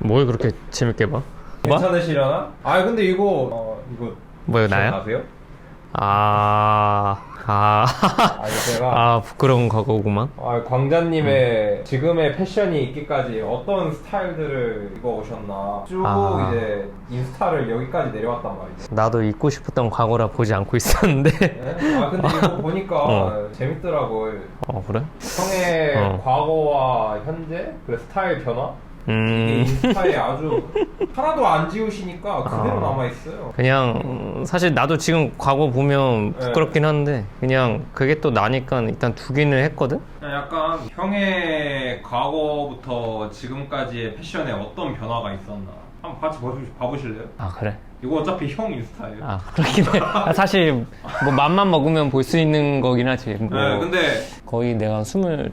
뭘 그렇게 재밌게 봐? 뭐? 괜찮으시려나? 아 근데 이거 어 이거 뭐요 나야? 아세요? 아... 아... 아 이거 제가 아 부끄러운 과거구만 아, 광자님의 지금의 패션이 있기까지 어떤 스타일들을 입어오셨나 쭉 아. 이제 인스타를 여기까지 내려왔단 말이죠. 나도 입고 싶었던 과거라 보지 않고 있었는데 네? 아 근데 이거 보니까 어. 재밌더라고요. 어 그래? 형의 어. 과거와 현재 그 스타일 변화 이게 음... 인스타에 아주 하나도 안 지우시니까 그대로 아. 남아 있어요. 그냥 음, 사실 나도 지금 과거 보면 부끄럽긴 한데 그냥 그게 또 나니까 일단 두기는 했거든? 약간 형의 과거부터 지금까지의 패션에 어떤 변화가 있었나 한번 같이 봐보시- 봐보실래요? 아 그래? 이거 어차피 형 인스타예요. 아 그렇긴 해 아, 사실 뭐 맘만 먹으면 볼 수 있는 거긴 하지 뭐 네, 근데 거의 내가 25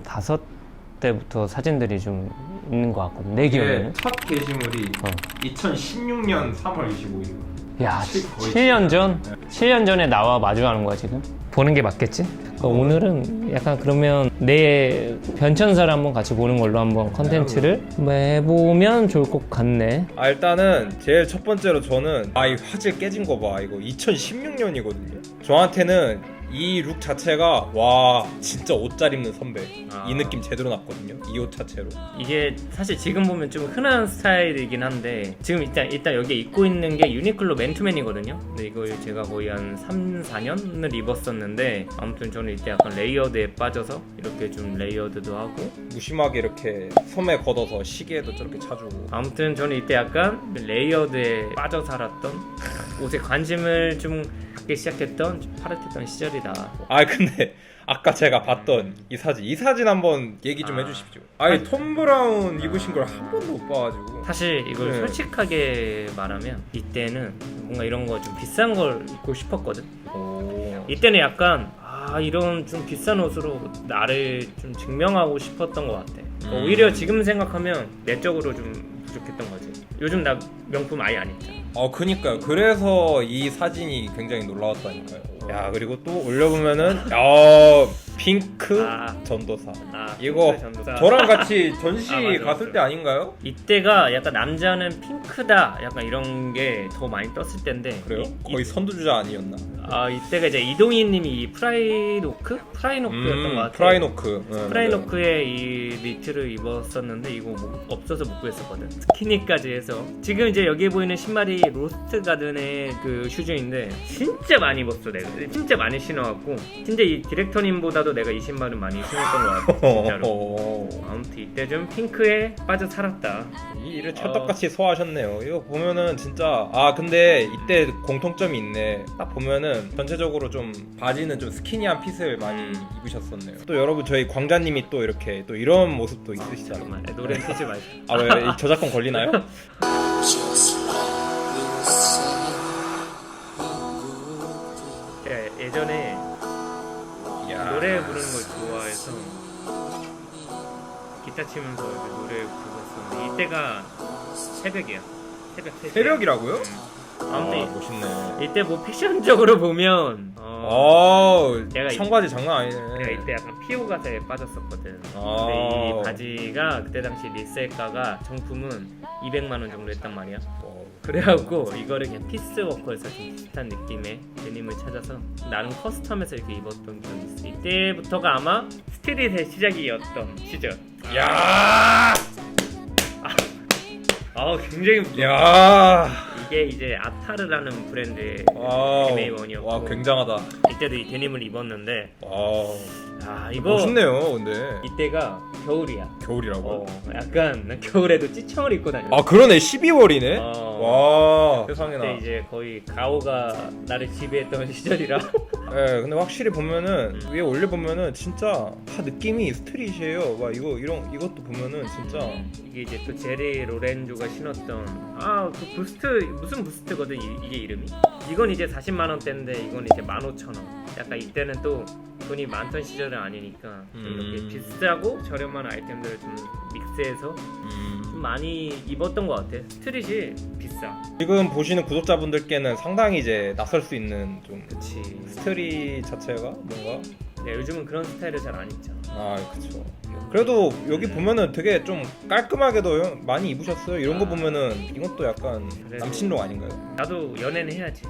때부터 사진들이 좀 있는 것 같거든 내 기억에는 첫 게시물이 어. 2016년 3월 25일. 야, 칠- 거의 7년 전? 네. 7년 전에 나와 마주하는 거야, 지금? 보는 게 맞겠지? 그러니까 오늘은 약간 그러면 내 변천사를 한번 같이 보는 걸로 한번 컨텐츠를 한번 해보면 좋을 것 같네. 아 일단은 제일 첫 번째로 저는 아 이 화질 깨진 거 봐 이거 2016년이거든요 저한테는 이 룩 자체가 와 진짜 옷 잘 입는 선배 아. 이 느낌 제대로 났거든요 이 옷 자체로 이게 사실 지금 보면 좀 흔한 스타일이긴 한데 지금 일단 일단 여기 입고 있는 게 유니클로 맨투맨이거든요. 근데 이걸 제가 거의 한 3, 4년을 입었었는데 아무튼 저는 이때 약간 레이어드에 빠져서 이렇게 좀 레이어드도 하고 무심하게 이렇게 섬에 걷어서 시계도 저렇게 차주고 아무튼 저는 이때 약간 레이어드에 빠져 살았던 옷에 관심을 좀 갖기 시작했던 좀 파릇했던 시절이다. 아 근데 아까 제가 봤던 이 사진 이 사진 한번 얘기 좀 아. 해주십시오 아니 톰 브라운 입으신 걸 한 번도 못 봐가지고 사실 이걸 네. 솔직하게 말하면 이때는 뭔가 이런 거 좀 비싼 걸 입고 싶었거든. 오. 이때는 약간 아 이런 좀 비싼 옷으로 나를 좀 증명하고 싶었던 것 같아. 그러니까 음. 오히려 지금 생각하면 내적으로 좀 부족했던 거지. 요즘 나 명품 아예 안 입잖아. 어 그니까요 그래서 이 사진이 굉장히 놀라웠다니까요 야 그리고 또 올려보면은 야 핑크 아. 전도사 아, 이거 전도사. 저랑 같이 전시 아, 맞아, 갔을 맞아. 때 아닌가요? 이때가 약간 남자는 핑크다 약간 이런 게 더 많이 떴을 때인데 그래요? 이, 거의 선두주자 아니었나? 아 이때가 이제 이동희님이 이 프라이노크 프라이노크였던 것 같아요. 음, 프라이노크 네, 프라이노크의 이 니트를 입었었는데 이거 뭐 없어서 못 구했었거든. 스키니까지 해서 지금 이제 여기 보이는 신발이 로스트 가든의 그 슈즈인데 진짜 많이 입었어 내가. 진짜 많이 신어갖고 진짜 이 디렉터님보다도 내가 이 신발은 많이 신었던 것 같아 네. 진짜로. 어, 아무튼 이때 좀 핑크에 빠져 살았다. 이 일을 찰떡같이 소화하셨네요. 이거 보면은 진짜 아 근데 이때 공통점이 있네. 딱 보면은 전체적으로 좀 바지는 좀 스키니한 핏을 많이 음. 입으셨었네요. 또 여러분 저희 광자님이 또 이렇게 또 이런 모습도 있으시잖아요. 잠깐만 노래 틀지 말자. 아 왜 저작권 걸리나요? 기타 치면서 이렇게 노래 불렀었는데 이때가 새벽이야. 새벽 3시. 새벽이라고요? 아무튼 아, 멋있네. 이때 뭐 패션적으로 보면 어, 어, 내가 이- 청바지 장난 아니네. 내가 이때 약간 피오 가사에 빠졌었거든. 아. 근데 이 바지가 그때 당시 리셀가가 정품은 200만 원 정도 했단 말이야. 어, 그래갖고 이거를 그냥 피스워커에서 좀 비슷한 느낌의 데님을 찾아서 나름 커스텀해서 이렇게 입었던 기억이 있어. 이때부터가 아마 스트릿의 시작이었던 시절. 야, 아 굉장히 야, 이게 이제 아타르라는 브랜드의 와, 데니머니였고 와 굉장하다. 이때도 이 데님을 입었는데 와, 아 이거 멋있네요, 근데 이때가 겨울이야. 겨울이라고. 어 약간 난 겨울에도 찌청을 입고 다녔어. 아 그러네, 12월이네. 어. 와, 세상에나. 그때 이제 거의 가오가 나를 지배했던 시절이라 예, 근데 확실히 보면은 음. 위에 올려 보면은 진짜 다 느낌이 스트릿이에요. 와 이거 이런 이것도 보면은 진짜 이게 이제 또 제리 로렌조가 신었던 아 그 부스트 무슨 부스트거든 이, 이게 이름이 이건 이제 40만 원대인데 이건 이제 15,000원 약간 이때는 또 돈이 많던 시절은 아니니까 좀 음. 이렇게 비싸고 저렴한 아이템들을 좀 믹스해서 좀 많이 입었던 것 같아 스트릿이 비싸. 지금 보시는 구독자분들께는 상당히 이제 낯설 수 있는 좀 그치. 스트릿 자체가 뭔가? 네, 요즘은 그런 스타일을 잘 안 입잖 아아 그쵸 그래도 여기 보면은 되게 좀 깔끔하게도 많이 입으셨어요 이런 거 아. 보면은 또 약간 그래도- 남친룩 아닌가요? 나도 연애는 해야지.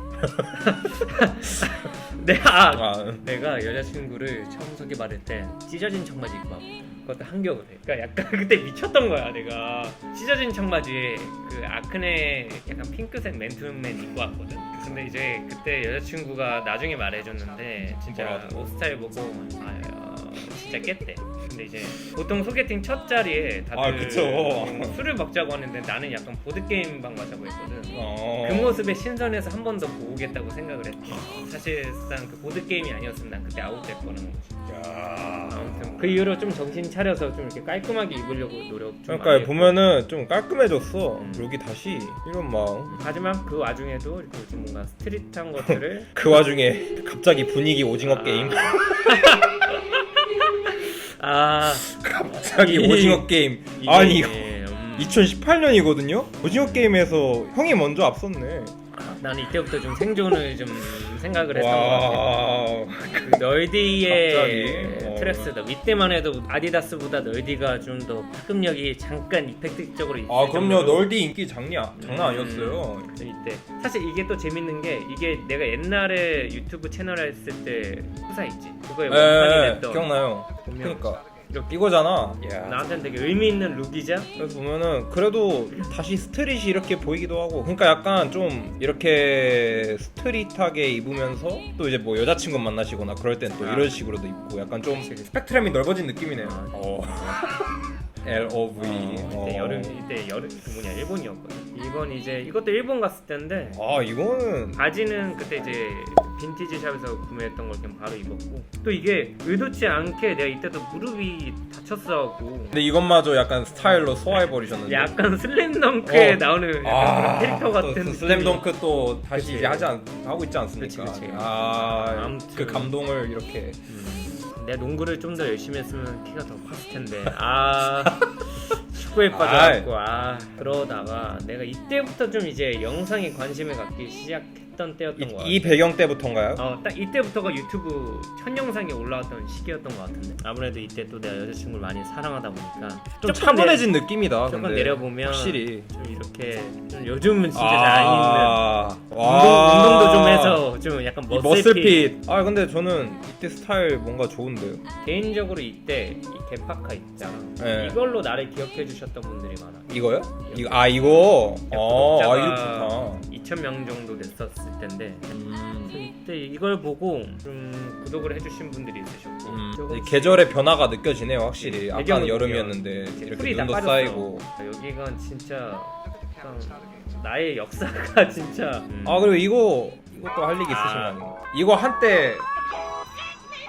내가 아, 아 내가 여자친구를 처음 소개받을 때 찢어진 청바지 입고 왔고 그것도 한겨울에 그러니까 약간 그때 미쳤던 거야 내가 찢어진 청바지에 그 아크네 약간 핑크색 맨투맨 입고 왔거든 근데 이제 그때 여자친구가 나중에 말해줬는데 진짜 뭐라고? 옷 스타일 보고 아 진짜 깼대 근데 이제 보통 소개팅 첫 자리에 다들 아, 그쵸. 음, 술을 먹자고 하는데 나는 약간 보드게임 방 가자고 했거든 어. 그 모습에 신선해서 한 번 더 보겠다고 생각을 했지. 사실상 그 보드 게임이 아니었으면 난 그때 아웃될 거라는 거지. 야. 아무튼 그 이후로 좀 정신 차려서 좀 이렇게 깔끔하게 입으려고 노력 좀 그러니까 많이 했고. 보면은 좀 깔끔해졌어 음. 여기 다시 이런 마음 하지만 그 와중에도 이렇게 좀 뭔가 스트릿한 것들을 그 와중에 갑자기 분위기 오징어 아. 게임 아. 갑자기 이- 오징어 게임. 이게, 아니 음, 2018년이거든요? 오징어 게임에서 형이 먼저 앞섰네 나는 이때부터 좀 생존을 좀 생각을 했던 것 같아. 와그 널디의? 어. 트레스다. 이때만 해도 아디다스보다 널디가 좀 더 파급력이 잠깐 이펙트적으로 있을 아 그럼요 정도로 널디 인기 장난 장난 아니었어요 음, 이때 사실 이게 또 재밌는 게 이게 내가 옛날에 유튜브 채널 했을 때 후사 있지 그거에 원판이 에 됐던 기억나요 보면 그러니까 이거잖아 야. 나한테는 되게 의미 있는 룩이자 그래서 보면은 그래도 다시 스트릿이 이렇게 보이기도 하고 그러니까 약간 좀 이렇게 스트릿하게 입으면서 또 이제 뭐 여자친구 만나시거나 그럴 땐 또 아. 이런 식으로도 입고 약간 좀. 스펙트럼이 넓어진 느낌이네요 아, 어. L O V 어, 이때 여름 이때 여름 그 뭐냐 일본이었거든 이번 이제 이것도 일본 갔을 때인데 아 이거는 바지는 그때 이제 빈티지 샵에서 구매했던 걸 그냥 바로 입었고 또 이게 의도치 않게 내가 이때도 무릎이 다쳤어갖고 근데 이것마저 약간 스타일로 소화해 버리셨는데 약간 슬램덩크에 어. 나오는 약간 아, 그런 캐릭터 같은 또 느낌이. 슬램덩크 또 다시 그치. 이제 하지 않, 하고 있지 않습니까? 그치, 그치. 아, 아무튼. 그 감동을 이렇게 음, 내가 농구를 좀 더 열심히 했으면 키가 더 컸을 텐데 아 축구에. 빠져갖고 아 그러다가 내가 이때부터 좀 이제 영상에 관심을 갖기 시작했 던 때였던 거 같아 이, 이 배경 때부터인가요? 어, 딱 이때부터가 유튜브 첫 영상이 올라왔던 시기였던 것 같은데 아무래도 이때 또 내가 여자친구를 많이 사랑하다 보니까 좀 조금 차분해진 느낌이다. 조금 근데 내려보면 확실히 좀 이렇게 좀 요즘은 진짜 잘 안 입는 아, 운동, 와. 운동도 좀 해서 좀 약간 이 머슬핏, 머슬핏. 아 근데 저는 이때 스타일 뭔가 좋은데요. 개인적으로 이때 이 개파카 있잖아 네. 이걸로 나를 기억해 주셨던 분들이 많아 이거요? 이거 아 이거. 어, 아 이거 구독자가 좋다. 2,000명 정도 됐었을 텐데 음. 이때 이걸 보고 좀 구독을 해주신 분들이 있으셨고 음, 조금씩 이 계절의 변화가 느껴지네요, 확실히. 아까 배경을 여름이었는데 이렇게 다 눈도 빠졌어. 쌓이고. 여기가 진짜 약간 나의 역사가 진짜 음. 아 그리고 이거 이것도 할 얘기 있으신 거 아. 아닌가? 이거 한때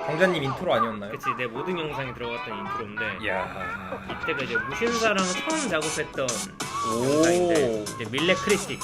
강자님 인트로 아니었나요? 그치 내 모든 영상이 들어갔던 인트로인데 이야. 이때가 이제 무신사랑 처음 작업했던 오. 영상인데 이제 밀레 크리틱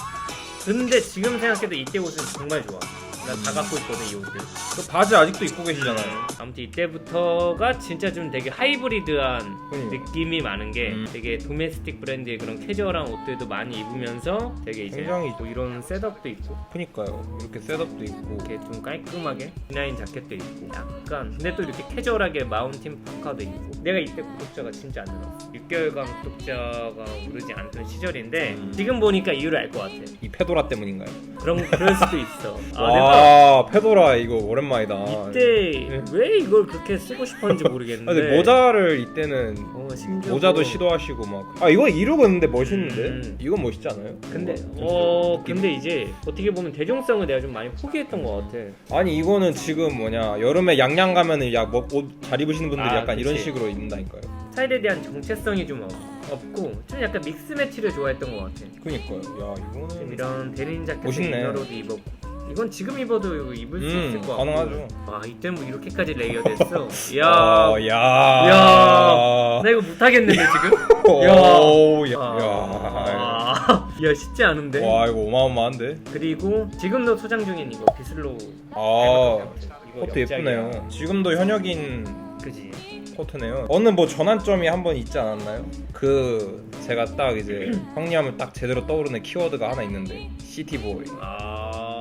근데 지금 생각해도 이때 옷은 정말 좋아 나다 갖고 있거든 이 옷을 그 바지 아직도 입고 계시잖아요. 아무튼 이때부터가 진짜 좀 되게 하이브리드한 그러니까. 느낌이 많은 게 음. 되게 도메스틱 브랜드의 그런 캐주얼한 옷들도 많이 입으면서 되게 이제 굉장히- 뭐 이런 셋업도 있고 그니까요. 이렇게 셋업도 있고. 이렇게 좀 깔끔하게 디나인 자켓도 있고 약간 근데 또 이렇게 캐주얼하게 마운틴 파카도 있고 내가 이때 구독자가 진짜 안 늘었어 6개월간 구독자가 오르지 않던 시절인데 음. 지금 보니까 이유를 알 것 같아 이 페도라 때문인가요? 그런 그럴 수도 있어 아, 내가 와 페도라 이거 오랜만이다. 이때 왜 이걸 그렇게 쓰고 싶었는지 아, 모르겠는데 근데 모자를 이때는 어, 심지어 모자도 뭐- 시도하시고 막. 아 이거 이루었는데 멋있는데? 음. 이건 멋있지 않아요? 근데 어. 근데 이제 어떻게 보면 대중성을 내가 좀 많이 포기했던 것 같아. 아니 이거는 지금 뭐냐 여름에 양양 가면은 야뭐옷잘 입으시는 분들이 아, 약간 이런 그치. 식으로 입는다니까요. 스타일에 대한 정체성이 좀 없- 없고 좀 약간 믹스 매치를 좋아했던 것 같아. 그니까요. 야좀 이거는 이런 데님 자켓 멋있네. 이너로도 입었고 이건 지금 입어도 입을 수 음, 있을 것 같고. 가능하죠. 와 이때 뭐 이렇게까지 레이어됐어. 야, 어, 야. 야. 나 이거 못하겠는데 지금? 오, 야. 아, 야. 아, 야 쉽지 않은데. 와 이거 어마어마한데. 그리고 지금도 소장 중인 이거 비슬로. 아 이거 코트. 예쁘네요. 지금도 현역인 그지. 코트네요. 어느 뭐 전환점이 한 번 있지 않았나요? 그 제가 딱 이제 형님하면 딱 제대로 떠오르는 키워드가 하나 있는데 시티보이. 아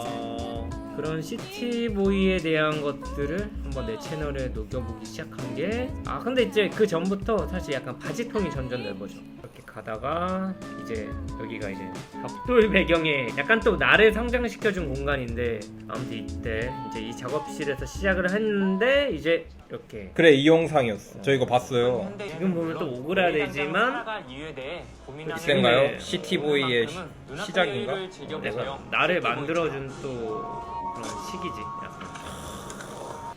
그런 시티보이에 대한 것들을 한번 내 채널에 녹여보기 시작한 게 아 근데 이제 그 전부터 사실 약간 바지통이 점점 넓어져 이렇게 가다가 이제 여기가 이제 벽돌 배경에 약간 또 나를 상장시켜준 공간인데 아무튼 이때 이제 이 작업실에서 시작을 했는데 이제 이렇게 그래 이 영상이었어. 저 이거 봤어요. 지금 보면 또 오그라들지만 이땐가요? 시티보이의 시- 시작인가? 내가 나를 만들어준 또 그런 시기지. 약간.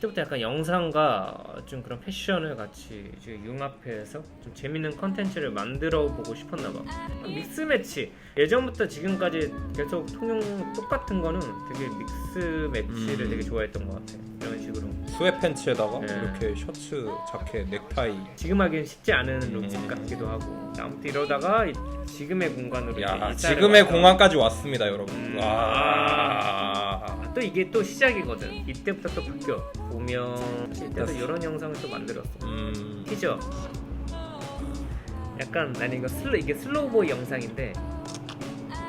그때부터 약간 영상과 좀 그런 패션을 같이 이제 융합해서 좀 재밌는 컨텐츠를 만들어 보고 싶었나 봐. 믹스 매치 예전부터 지금까지 계속 통용 똑같은 거는 되게 믹스 매치를 음. 되게 좋아했던 것 같아. 이런 식으로. 스웨 팬츠에다가 네. 이렇게 셔츠, 자켓, 넥타이. 지금 하기엔 쉽지 않은 룩 음. 같기도 하고 아무튼 이러다가 이- 지금의 공간으로 야 이제 이사를 지금의 왔다. 공간까지 왔습니다, 여러분. 음. 와. 아, 또 이게 또 시작이거든. 이때부터 또 바뀌어. 보면 이때도 이런 영상을 또 만들었어. 음. 티저. 약간 난 이거 슬로 이게 슬로우보이 영상인데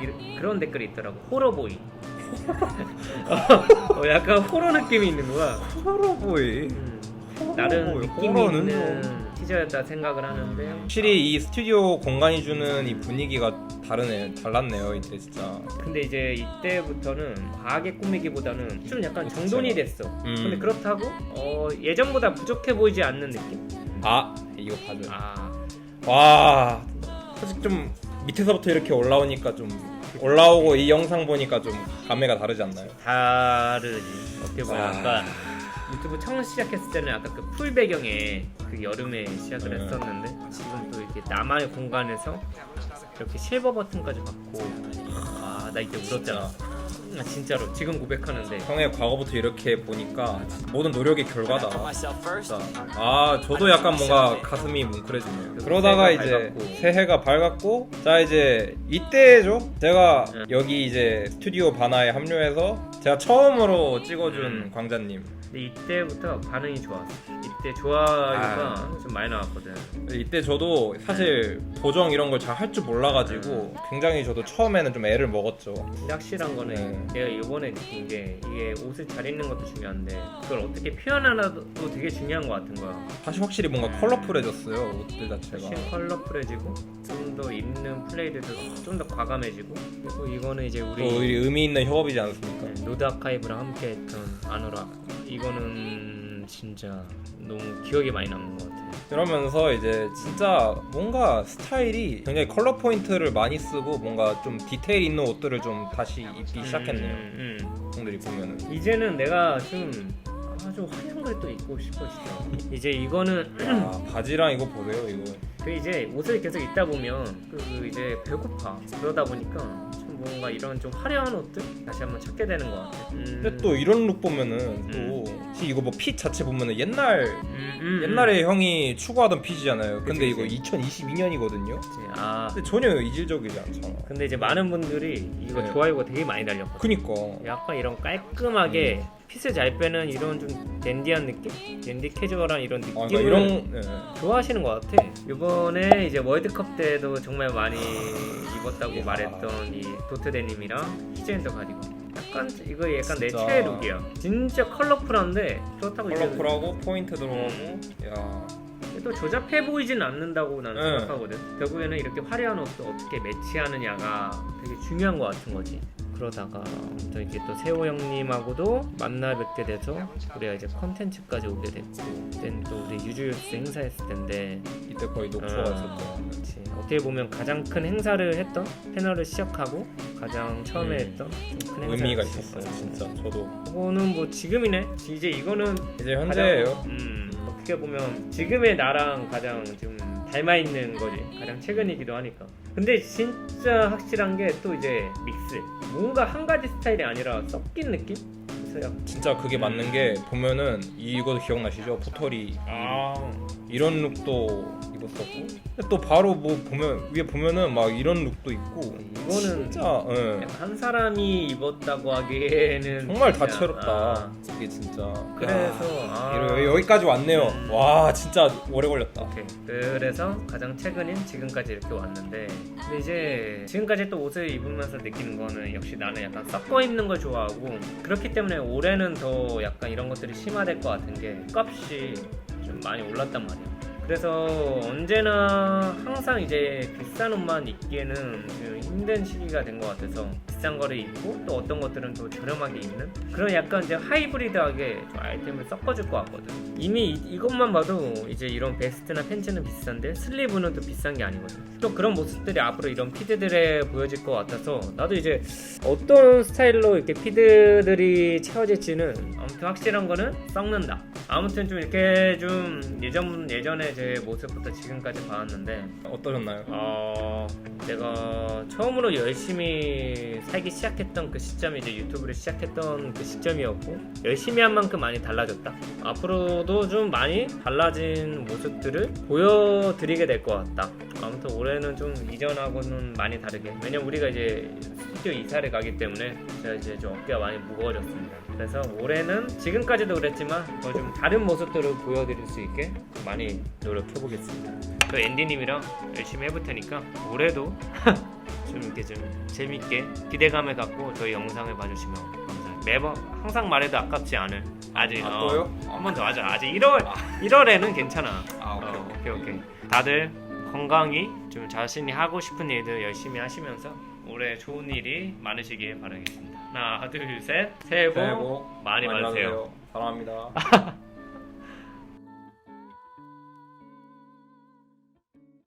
이, 그런 댓글이 있더라고. 호러보이. 어, 약간 호러 느낌이 있는 거야. 호러보이. 음, 나름. 느낌이 호러는 있는 티저였다 생각을 하는데 확실히 이 스튜디오 공간이 주는 이 분위기가 다르네, 달랐네요 이때 진짜. 근데 이제 이때부터는 과하게 꾸미기보다는 좀 약간 정돈이 됐어. 음. 근데 그렇다고 어, 예전보다 부족해 보이지 않는 느낌? 아 이거 봐줘요. 아와 솔직히 좀 밑에서부터 이렇게 올라오니까 좀 올라오고 이 영상 보니까 좀 감회가 다르지 않나요? 다르지. 어떻게 보면 와. 아까 유튜브 처음 시작했을 때는 아까 그 풀 배경에 그 여름에 시작을 네. 했었는데 지금 또 이렇게 나만의 공간에서 이렇게 실버 버튼까지 받고 아 나 이때 울었잖아. 아, 진짜로 지금 고백하는데 형의 과거부터 이렇게 보니까 모든 노력의 결과다. 진짜. 아 저도 약간 뭔가 가슴이 뭉클해지네요. 그러다가 새해가 이제 밝았고. 새해가 밝았고 자 이제 이때죠. 제가 응. 여기 이제 스튜디오 바나에 합류해서 제가 처음으로 찍어준 음. 광자님. 근데 이때부터 반응이 좋았어. 이때 좋아요가 아. 좀 많이 나왔거든. 이때 저도 사실 보정 이런 걸 잘 할 줄 몰라가지고 굉장히 저도 처음에는 좀 애를 먹었죠. 근데 확실한 거는 네. 내가 이번에 느낀 게 이게 옷을 잘 입는 것도 중요한데 그걸 어떻게 표현하나도 되게 중요한 것 같은 거야. 다시 확실히 뭔가 컬러풀해졌어요 옷들 자체가. 훨씬 컬러풀해지고 좀 더 입는 플레이들도 좀 더 과감해지고 그리고 이거는 이제 또 우리 의미 있는 협업이지 않습니까? 네, 노드 아카이브랑 함께 했던 아노라 이거는 진짜 너무 기억에 많이 남는 것 같아요. 그러면서 이제 진짜 뭔가 스타일이 굉장히 컬러 포인트를 많이 쓰고 뭔가 좀 디테일 있는 옷들을 좀 다시 입기 시작했네요. 음, 음. 형들이 보면은. 이제는 내가 좀 아주 화려한 걸 또 입고 싶어지더라고. 이제 이거는 아, 바지랑 이거 보세요 이거. 그 이제 옷을 계속 입다 보면 그 이제 배고파. 그러다 보니까 좀 뭔가 이런 좀 화려한 옷들 다시 한번 찾게 되는 것 같아. 음. 근데 또 이런 룩 보면은 또 혹시 이거 뭐 핏 자체 보면은 옛날 음, 음, 옛날에 형이 추구하던 핏이잖아요. 근데 그치, 이거 2022년이거든요. 그치. 아 근데 전혀 이질적이지 않잖아. 근데 이제 많은 분들이 이거 네. 좋아요가 되게 많이 달렸거든. 그니까. 약간 이런 깔끔하게 음. 핏을 잘 빼는 이런 좀 댄디한 느낌, 댄디 캐주얼한 이런 아, 느낌을 그러니까 이런 네. 좋아하시는 것 같아. 이번에 이제 월드컵 때도 정말 많이 입었다고 이야. 말했던 이 도트 데님이랑 히젠더 가디건. 약간 이거 약간 내 진짜. 최애 룩이야. 진짜 컬러풀한데 그렇다고 이제 컬러풀하고 포인트 들어오고. 야. 또 조잡해 보이진 않는다고 나는 네. 생각하거든. 결국에는 이렇게 화려한 옷도 어떻게 매치하느냐가 되게 중요한 것 같은 거지. 그러다가 아무튼 이렇게 또 세호 형님하고도 만나 뵙게 돼서 우리가 이제 컨텐츠까지 오게 됐고 그때는 또 우리 유주유스 행사했을 텐데 이때 거의 녹초가 아, 있었죠. 그렇지. 어떻게 보면 가장 큰 행사를 했던 패널을 시작하고 가장 처음에 음. 했던 좀큰 행사 의미가 있었어요, 진짜. 저도. 이거는 뭐 지금이네. 이제 이거는 이제 현재예요. 가장, 음, 어떻게 보면 지금의 나랑 가장 좀 닮아 있는 거지. 가장 최근이기도 하니까. 근데 진짜 확실한 게 또 이제 믹스. 뭔가 한 가지 스타일이 아니라 섞인 느낌? 약간 진짜 그게 맞는 게 보면은 이거 기억나시죠? 포털이 아 이런 룩도 입었었고 또 바로 뭐 보면 위에 보면은 막 이런 룩도 있고 이거는 진짜 예. 한 사람이 입었다고 하기에는 정말 진짜, 다채롭다 아, 이게 진짜 그래서 아, 이러- 여기까지 왔네요 음. 와 진짜 오래 걸렸다 오케이. 그래서 가장 최근인 지금까지 이렇게 왔는데 근데 이제 지금까지 또 옷을 입으면서 느끼는 거는 역시 나는 약간 섞어 입는 걸 좋아하고 그렇기 때문에 올해는 더 약간 이런 것들이 심화될 것 같은 게 값이 좀 많이 올랐단 말이야. 그래서 언제나 항상 이제 비싼 옷만 입기에는 좀 힘든 시기가 된 것 같아서 비싼 거를 입고 또 어떤 것들은 또 저렴하게 입는 그런 약간 이제 하이브리드하게 좀 아이템을 섞어줄 것 같거든. 이미 이- 이것만 봐도 이제 이런 베스트나 팬츠는 비싼데 슬리브는 또 비싼 게 아니거든. 또 그런 모습들이 앞으로 이런 피드들에 보여질 것 같아서 나도 이제 어떤 스타일로 이렇게 피드들이 채워질지는 아무튼 확실한 거는 썩는다. 아무튼 좀 이렇게 좀 예전 예전에 제 모습부터 지금까지 봐왔는데 어떠셨나요? 어 내가 처음으로 열심히 살기 시작했던 그 시점이 이제 유튜브를 시작했던 그 시점이었고 열심히 한 만큼 많이 달라졌다. 앞으로도 좀 많이 달라진 모습들을 보여드리게 될 것 같다. 아무튼 올해는 좀 이전하고는 많이 다르게 왜냐면 우리가 이제 스튜디오 이사를 가기 때문에 제가 이제 좀 어깨가 많이 무거워졌습니다. 그래서 올해는 지금까지도 그랬지만 더 좀 다른 모습들을 보여드릴 수 있게 많이 노력해 보겠습니다. 저 앤디님이랑 열심히 해볼 테니까 올해도 좀 이렇게 좀 재밌게 기대감을 갖고 저희 영상을 봐주시면 감사해요. 매번 항상 말해도 아깝지 않을 아직 아, 또요? 한 번 더 하자. 아직 1월 1월에는 괜찮아. 아 어, 오케이 오케이. 다들 건강히 좀 자신이 하고 싶은 일들 열심히 하시면서 올해 좋은 일이 많으시길 바라겠습니다. 하나 둘 셋 새해 복 새해 복 많이 받으세요. 사랑합니다